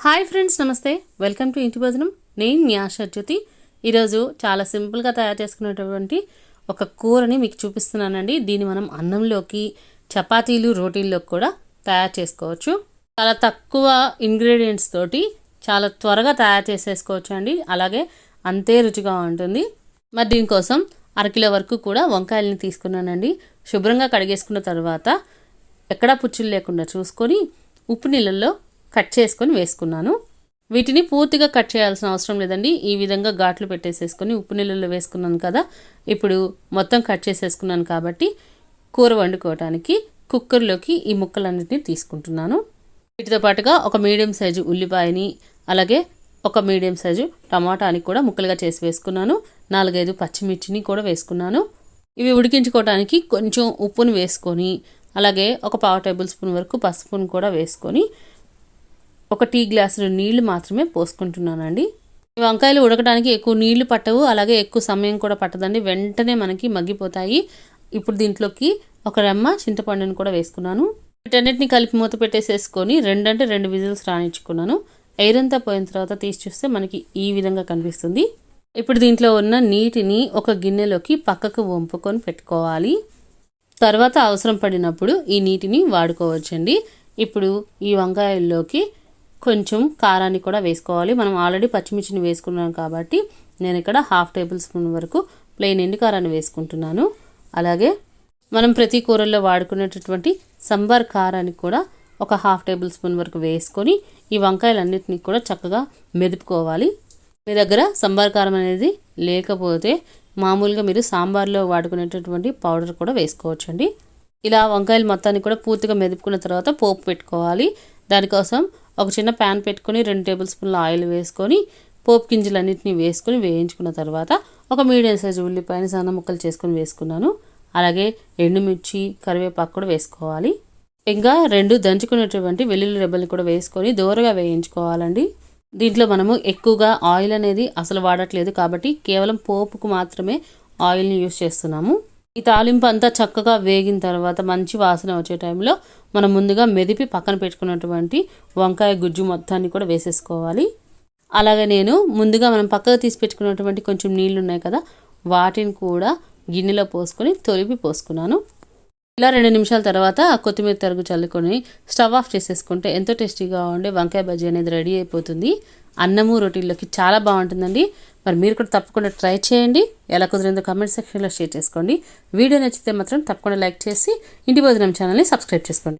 Hi friends namaste. Welcome to ఇంటి భోజనం. నేను మీ ఆశా జ్యోతి. ఈరోజు చాలా సింపుల్గా తయారు చేసుకునేటటువంటి ఒక కూరని మీకు చూపిస్తున్నానండి. దీన్ని మనం అన్నంలోకి చపాతీలు రోటీల్లోకి కూడా తయారు చేసుకోవచ్చు. చాలా తక్కువ ఇంగ్రీడియంట్స్ తోటి చాలా త్వరగా తయారు చేసేసుకోవచ్చు అండి. అలాగే అంతే రుచిగా ఉంటుంది. మరి దీనికోసం అరకిలో వరకు కూడా వంకాయలని తీసుకున్నానండి. శుభ్రంగా కడిగేసుకున్న తర్వాత ఎక్కడా పుచ్చులు లేకుండా చూసుకొని ఉప్పు నీళ్ళల్లో కట్ చేసుకొని వేసుకున్నాను. వీటిని పూర్తిగా కట్ చేయాల్సిన అవసరం లేదండి. ఈ విధంగా ఘాట్లు పెట్టేసేసుకొని ఉప్పు నీళ్ళల్లో వేసుకున్నాను కదా. ఇప్పుడు మొత్తం కట్ చేసేసుకున్నాను కాబట్టి కూర వండుకోవడానికి కుక్కర్లోకి ఈ ముక్కలన్నింటినీ తీసుకుంటున్నాను. వీటితో పాటుగా ఒక మీడియం సైజు ఉల్లిపాయని అలాగే ఒక మీడియం సైజు టమాటాని కూడా ముక్కలుగా చేసి వేసుకున్నాను. నాలుగైదు పచ్చిమిర్చిని కూడా వేసుకున్నాను. ఇవి ఉడికించుకోవడానికి కొంచెం ఉప్పును వేసుకొని అలాగే ఒక పావు టేబుల్ స్పూన్ వరకు పసుపును కూడా వేసుకొని ఒక టీ గ్లాసులు నీళ్ళు మాత్రమే పోసుకుంటున్నానండి. ఈ వంకాయలు ఉడకడానికి ఎక్కువ నీళ్ళు పట్టవు అలాగే ఎక్కువ సమయం కూడా పట్టదండి. వెంటనే మనకి మగ్గిపోతాయి. ఇప్పుడు దీంట్లోకి ఒక రెమ్మ చింతపండుని కూడా వేసుకున్నాను. వీటన్నిటిని కలిపి మూత పెట్టేసేసుకొని రెండంటే రెండు విజిల్స్ రాణించుకున్నాను ఎయిరంతా పోయిన తర్వాత తీసి చూస్తే మనకి ఈ విధంగా కనిపిస్తుంది. ఇప్పుడు దీంట్లో ఉన్న నీటిని ఒక గిన్నెలోకి పక్కకు వంపుకొని పెట్టుకోవాలి. తర్వాత అవసరం పడినప్పుడు ఈ నీటిని వాడుకోవచ్చండి. ఇప్పుడు ఈ వంకాయల్లోకి కొంచెం కారాన్ని కూడా వేసుకోవాలి. మనం ఆల్రెడీ పచ్చిమిర్చిని వేసుకున్నాం కాబట్టి నేను ఇక్కడ హాఫ్ టేబుల్ స్పూన్ వరకు ప్లెయిన్ ఎండు కారాన్ని వేసుకుంటున్నాను. అలాగే మనం ప్రతి కూరల్లో వాడుకునేటటువంటి సంబార్ కారాన్ని కూడా ఒక హాఫ్ టేబుల్ స్పూన్ వరకు వేసుకొని ఈ వంకాయలన్నింటినీ కూడా చక్కగా మెదుపుకోవాలి. మీ దగ్గర సంబార్ కారం అనేది లేకపోతే మామూలుగా మీరు సాంబార్లో వాడుకునేటటువంటి పౌడర్ కూడా వేసుకోవచ్చండి. ఇలా వంకాయలు మొత్తాన్ని కూడా పూర్తిగా మెదుపుకున్న తర్వాత పోపు పెట్టుకోవాలి. దానికోసం ఒక చిన్న ప్యాన్ పెట్టుకొని రెండు టేబుల్ స్పూన్ల ఆయిల్ వేసుకొని పోపు గింజలన్నింటినీ వేసుకొని వేయించుకున్న తర్వాత ఒక మీడియం సైజు ఉల్లిపాయని సన్న ముక్కలు చేసుకొని వేసుకున్నాను. అలాగే ఎండుమిర్చి కరివేపాకు కూడా వేసుకోవాలి. ఇంకా రెండు దంచుకునేటువంటి వెల్లుల్లి రెబ్బల్ని కూడా వేసుకొని దూరగా వేయించుకోవాలండి. దీంట్లో మనము ఎక్కువగా ఆయిల్ అనేది అసలు వాడట్లేదు కాబట్టి కేవలం పోపుకు మాత్రమే ఆయిల్ని యూస్ చేస్తున్నాము. ఈ తాలింపు అంతా చక్కగా వేగిన తర్వాత మంచి వాసన వచ్చే టైంలో మనం ముందుగా మెదిపి పక్కన పెట్టుకున్నటువంటి వంకాయ గుజ్జు మొత్తాన్ని కూడా వేసేసుకోవాలి. అలాగే నేను ముందుగా మనం పక్కకు తీసి పెట్టుకున్నటువంటి కొంచెం నీళ్ళు ఉన్నాయి కదా వాటిని కూడా గిన్నెలో పోసుకొని తొలిపి పోసుకున్నాను. ఇలా రెండు నిమిషాల తర్వాత కొత్తిమీర తరుగు చల్లుకొని స్టవ్ ఆఫ్ చేసేసుకుంటే ఎంతో టేస్టీగా ఉండే వంకాయ బజ్జీ అనేది రెడీ అయిపోతుంది. అన్నము రొటీల్లోకి చాలా బాగుంటుందండి. మరి మీరు కూడా తప్పకుండా ట్రై చేయండి. ఎలా కుదిరిందో కామెంట్ సెక్షన్లో షేర్ చేసుకోండి. వీడియో నచ్చితే మాత్రం తప్పకుండా లైక్ చేసి ఇంటి భోజనం ఛానల్ని సబ్స్క్రైబ్ చేసుకోండి.